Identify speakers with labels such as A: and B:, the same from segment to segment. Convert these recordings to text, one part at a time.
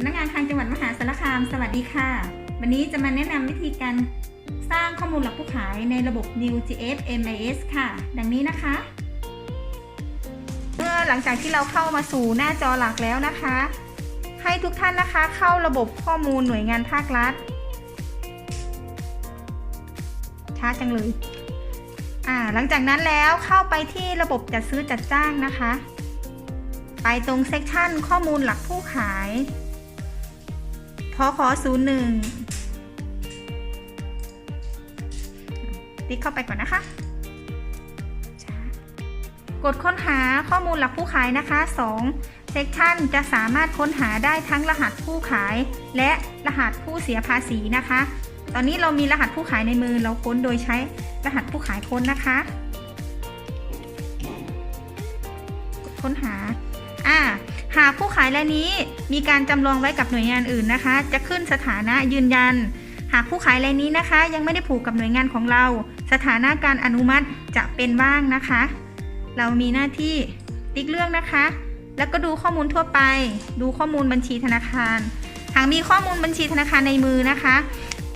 A: ำนักงานทางจังหวัดมหาสารคาม สวัสดีค่ะ วันนี้จะมาแนะนำวิธีการสร้างข้อมูลหลักผู้ขายในระบบ New.js MIS ค่ะ ดังนี้นะคะ เมื่อหลังจากที่เราเข้ามาสู่หน้าจอหลักแล้วนะคะ ให้ทุกท่านนะคะเข้าระบบข้อมูลหน่วยงานภาครัฐ ช้าจังเลย อ่า หลังจากนั้นแล้วเข้าไปที่ระบบจัดซื้อจัดจ้างนะคะ ไปตรงเซกชันข้อมูลหลักผู้ขาย พอขอศูนย์หนึ่งติ๊กเข้าไปก่อนนะคะ กดค้นหาข้อมูลหลักผู้ขายนะคะ2เซกชันจะสามารถค้นหาได้ทั้งรหัสผู้ขาย และรหัสผู้เสียภาษีนะคะ ตอนนี้เรามีรหัสผู้ขายในมือเราค้นโดยใช้รหัสผู้ขายค้นนะคะ กดค้นหา หากผู้ขายรายนี้มีการจำลองไว้กับหน่วยงานอื่นนะคะ จะขึ้นสถานะยืนยัน หากผู้ขายรายนี้นะคะ ยังไม่ได้ผูกกับหน่วยงานของเรา สถานะการอนุมัติจะเป็นว่างนะคะ เรามีหน้าที่ติ๊กเลือกนะคะ แล้วก็ดูข้อมูลทั่วไป ดูข้อมูลบัญชีธนาคาร หากมีข้อมูลบัญชีธนาคารในมือนะคะ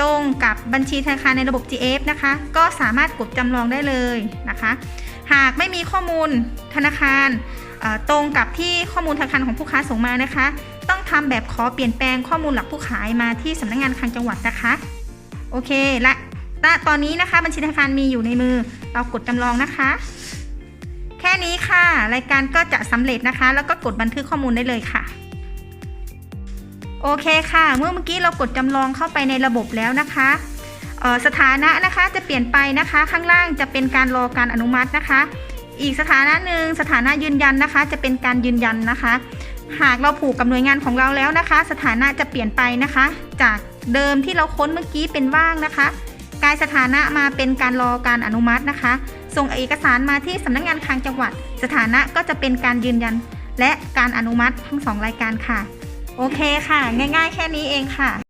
A: ตรงกับบัญชีธนาคารในระบบ GF นะคะ ก็สามารถกดจำลองได้เลยนะคะ หากไม่มีข้อมูลธนาคารตรงกับที่ข้อมูลธนาคารของผู้ค้าส่งมานะคะ ต้องทำแบบขอเปลี่ยนแปลงข้อมูลหลักผู้ขายมาที่สำนักงานคลังจังหวัดนะคะ โอเคและตอนนี้นะคะบัญชีธนาคารมีอยู่ในมือเรากดจำลองนะคะ แค่นี้ค่ะ รายการก็จะสำเร็จนะคะ แล้วก็กดบันทึกข้อมูลได้เลยค่ะ โอเคค่ะ เมื่อเมื่อกี้เรากดจำลองเข้าไปในระบบแล้วนะคะ สถานะนะคะจะเปลี่ยนไปนะคะ ข้างล่างจะเป็นการรอการอนุมัตินะคะ อีกสถานะหนึ่งสถานะยืนยันนะคะ จะเป็นการยืนยันนะคะ หากเราผูกกับหน่วยงานของเราแล้วนะคะ สถานะจะเปลี่ยนไปนะคะ จากเดิมที่เราค้นเมื่อกี้เป็นว่างนะคะกลายสถานะมาเป็นการรอการอนุมัตินะคะ ส่งเอกสารมาที่สำนักงานคลังจังหวัด สถานะก็จะเป็นการยืนยัน และการอนุมัติทั้งสองรายการค่ะ โอเคค่ะ ง่าย ๆ แค่นี้เองค่ะ